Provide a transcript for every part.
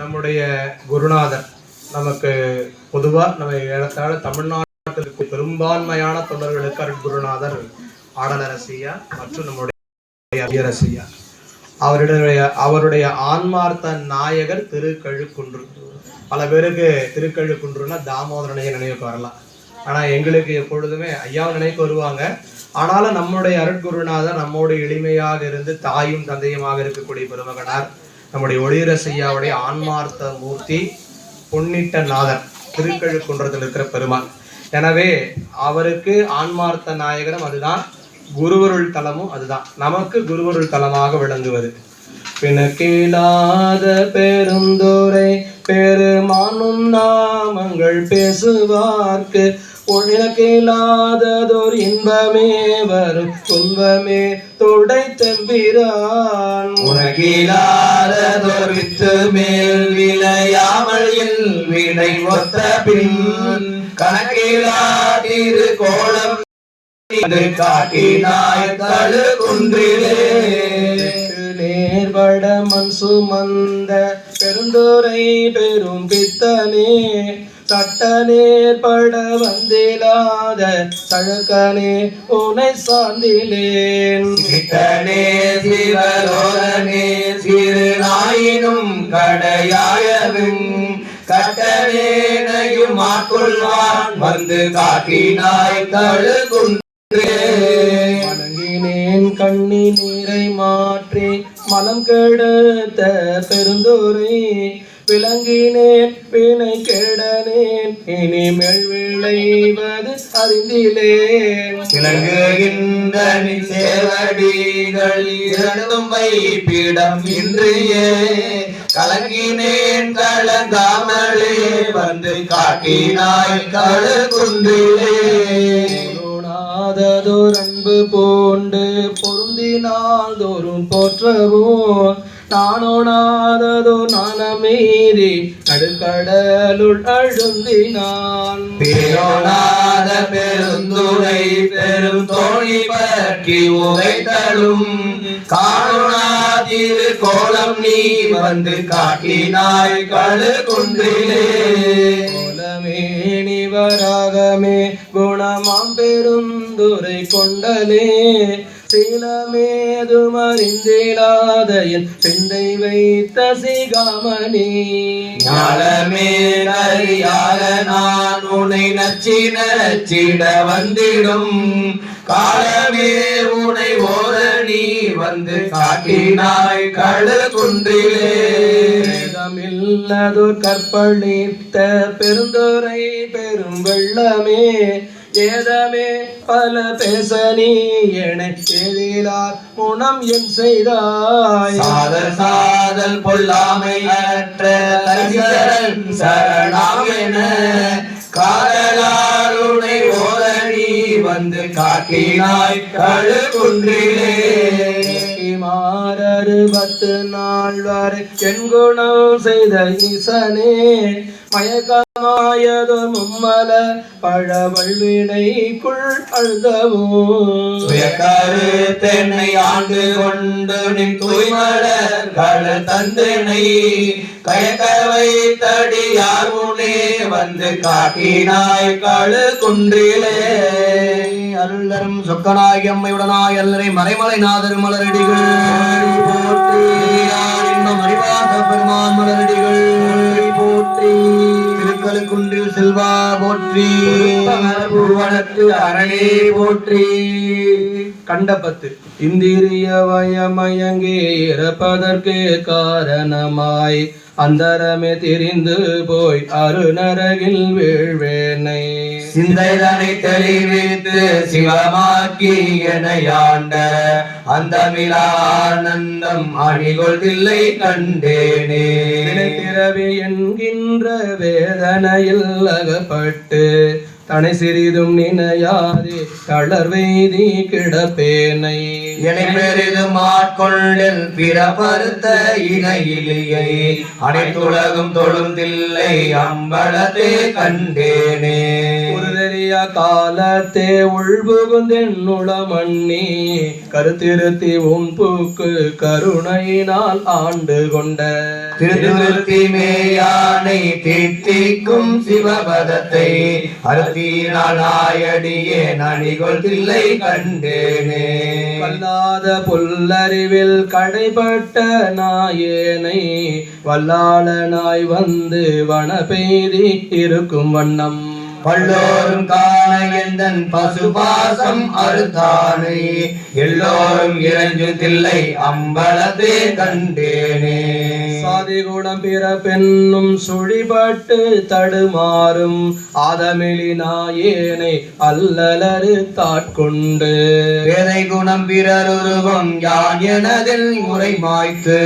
நம்முடைய குருநாதர் நமக்கு பொதுவாக நம்ம ஏறத்தாழ தமிழ்நாட்டிற்கு பெரும்பான்மையான தொண்டர்களுக்கு அருட்குருநாதர் ஆடலரசியா மற்றும் நம்முடைய அபியரசியா அவருடைய அவருடைய ஆன்மார்த்த நாயகர் திருக்கழுக்குன்று. பல பேருக்கு திருக்கழுக்குன்றுனா தாமோதரனைய நினைவுக்கு வரலாம். ஆனால் எங்களுக்கு எப்பொழுதுமே ஐயாவை நினைவுக்கு வருவாங்க. ஆனாலும் நம்முடைய அருட்குருநாதர் நம்மோடு எளிமையாக இருந்து தாயும் தந்தையுமாக இருக்கக்கூடிய பெருமகனார். நம்முடைய ஒளிரசையாவுடைய ஆன்மார்த்த மூர்த்தி பொன்னிட்ட நாதர் திருக்கழுக்குன்றத்தில் இருக்கிற பெருமாள். எனவே அவருக்கு ஆன்மார்த்த நாயகரும் அதுதான் குருவருள் தலமும் அதுதான். நமக்கு குருவருள் தலமாக விளங்குவது. பிணக்கிலாத பெருந்துரை பெருமானும் நாமங்கள் பேசுவார்க்கு. உனக்கில்லாததோர் இன்பமே வரும் துன்பமே தொடை தம்பிரான் உனகிலாததோர் வித்து மேல் விளையாமல் என் வினை ஒத்த பின். கணக்கிலா திரு கோலம் காட்டினாய் தழு குன்றிலே. நேர்வட மண் சுமந்த பெருந்துரை பெரும் பித்தனே. சட்ட நேர்பட வந்திலாத சழக்கனே உனை சார்ந்திலேன். கிட்டனே சிவலோகனே சிறு நாயினும் கடையாயவும் கட்டனேனையும் மாற்கொள்வான் வந்து காட்டினாய் தழு குன்றே வணங்கினேன் கண்ணி நீரை மாற்றி மலம் கெடுத்த பெருந்துரை. விளங்கினேன் வினை கெடனேன் இனிமேல் விளைவது அறிந்திலேன். விளங்குகின்ற சேவடிகள் இரண்டும் வைப்பிடம் இன்றியே. கலங்கினேன் கலங்காமலே வந்து காட்டினாய் கழு குன்றிலே நாததோர் அன்பு பூண்டு பொருந்தினால் தோறும் போற்றவும் நானோனாததோ நானமீறி நடுக்கடலுள் அழுந்தினான். பேரோனாத பெருந்துரை பெரும் தோழி பற்றி உரைத்தலும். காணாதிரு கோலம் நீ வந்து காட்டினாய் கழு குன்றிலே. குலமேனி வராகமே குணமாம் பெருந்துரை கொண்டலே. சீலமேது மறிந்திலாத என் சிந்தை வைத்த சிகாமணி. ஞாலமே அறியாத நான் உன்னை நச்சி நச்சிட வந்திடும். காலமே உனை ஓர நீ வந்து காட்டினாய் கழு குன்றிலே. வேதமில்லதோர் கற்பழித்த பெருந்துரை பெரும் வெள்ளமே. ஏதமே பல பேச நீ எதிரார் முனம் என் செய்தாய். சாதல் சாதல் பொல்லாமை அற்ற சரணாமென காதலாருனை ஓர நீ வந்து காட்டினாய் கழு குன்றிலே மாறரு பத்து நாள் வரை என் குணம் செய்த ஈசனே மயக்கமாயதோ மும்மல பழவழ்வினைக்குள் அழுதவும். சுயக்கரு தென்னை ஆண்டு கொண்டு நின் தூய்மலர் கள தந்தனை கயக்கவை தடியார் முனே வந்து காட்டினாய் கழு குன்றிலே. அருளரும் சொக்கனாய் அம்மையுடனாய் அல்லரை மறைமலை நாதர் மலரடிகள். அறிவாத பெருமான் மலரடிகள். திருக்கழுக்குன்றில் செல்வா போற்றி. பூவனத்து அரணே போற்றி. கண்டபத்து. இந்திரிய வயமயங்கே இறப்பதற்கு காரணமாய். அந்தரமே திரிந்து போய் அருநரகில் வீழ்வேனை. சிந்தைதனை தெளிவித்து சிவமாக்கி எனையாண்ட அந்த ஆனந்தம் அணிகொள் தில்லை கண்டேனே. பிறவி என்கின்ற வேதனையில் அகப்பட்டு தனை சிறிதும் நினையாதே தளர்வெய்தி கிடப்பேனை. எனை பெரிதும் ஆட்கொண்டில் பிறப்பறுத்த இணையிலேயே அனைத்துலகும் தொழுந்தில்லை அம்பலத்தே கண்டேனே. உருதெறிய காலத்தே உள்புகுந்தென்னுள மண்ணி கருத்திருத்தி உன் பூக்கு கருணையினால் ஆண்டு கொண்ட. திருநிறுத்தி மேயானை தீர்த்திக்கும் சிவபதத்தை அறுத்தினால் நாயடியே நணிகொள் தில்லை கண்டேனே. வல்லாத புல்லறிவில் கடைபட்ட நாயேனை வல்லாளனாய் வந்து வன பெய்தி இருக்கும் வண்ணம் பல்லோரும் காண எந்தன் பசுபாசம் அறுத்தானை எல்லோரும் இறைஞ்சு தில்லை அம்பலத்தே கண்டேனே. சாதி குணம் பிற பெண்ணும் சுழிபட்டு தடுமாறும் ஆதமிழி நாயேனை அல்லலரு தாட்கொண்டு. வேதை குணம் பிறருருவம் யான் எனதில் முறை மாய்த்து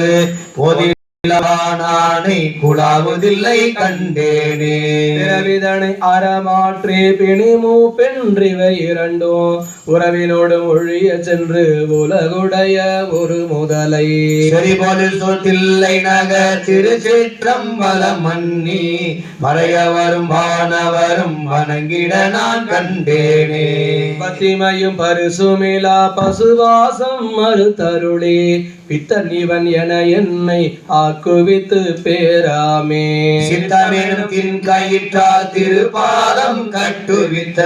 பொதிலானை குழாவுதில்லை கண்டேனே. பிறவிதனை அறமாற்றி பிணிமூ பென்றிவை இரண்டும் உறவினோடு ஒழிய சென்று உலகுடைய ஒரு முதலை. செறிபொரு சொத்தில்லை நகர் திருச்சிற்றம்பலம் மன்னி மறையவரும் வானவரும் வணங்கிட நான் கண்டேனே. பத்திமையும் பரிசுமிலா பசுவாசம் மறுத்தருளே பித்தன் இவன் என என்னை ஆக்குவித்து பேராமே. சித்தமெனும் தின் கயிற்றால் திருப்பாதம் கட்டுவித்த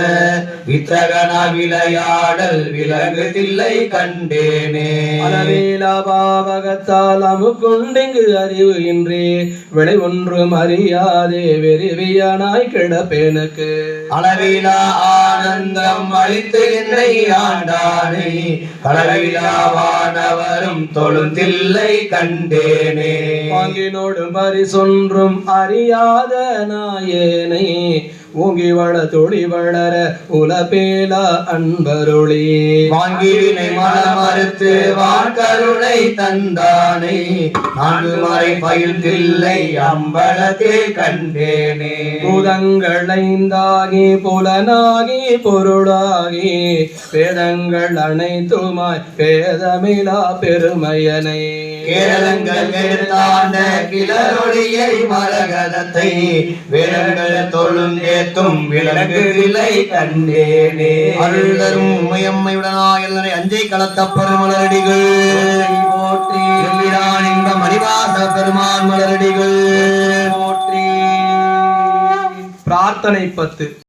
வித்தகன விளையாடல் விலகு தில்லை கண்டேனே. அளவேலா பாவகத்தால் அமுக்குண்டிங்கு அறிவு இன்றே விளை ஒன்றும் அறியாதே வெறிவியனாய் கிடப்பேனுக்கு. அளவிலா ஆனந்தம் அளித்து என்னை ஆண்டானே அளவிலா வானவரும் தொழுந்தில்லை கண்டேனே. வாங்கினோடும் பரிசொன்றும் அறியாத நாயேனை ஓங்கி வள தொழி வளர உலபேலா அன்பருளே. வாங்கிவினை மனமறுத்து வான்கருணை தந்தானே. நான்கு மறை பயில்தில்லை அம்பலத்தே கண்டேனே. பூதங்களைந்தாகி புலனாகி பொருளாகி வேதங்கள் அனைத்துமாய் பேதமிலா பெருமையனை. கேரளங்கள் எடுத்தாண்ட கிளரொளியை மரகதத்தை வேரங்கள் தொழுந்தேத்தும் விலங்குகளை கண்டேனே. அருள்தரும் உமையம்மையுடனாய் அஞ்சை களத்த பெருமலரடிகள். போற்றி. இன்ப மணிவாச பெருமான் மலரடிகள். போற்றி. பிரார்த்தனை பத்து.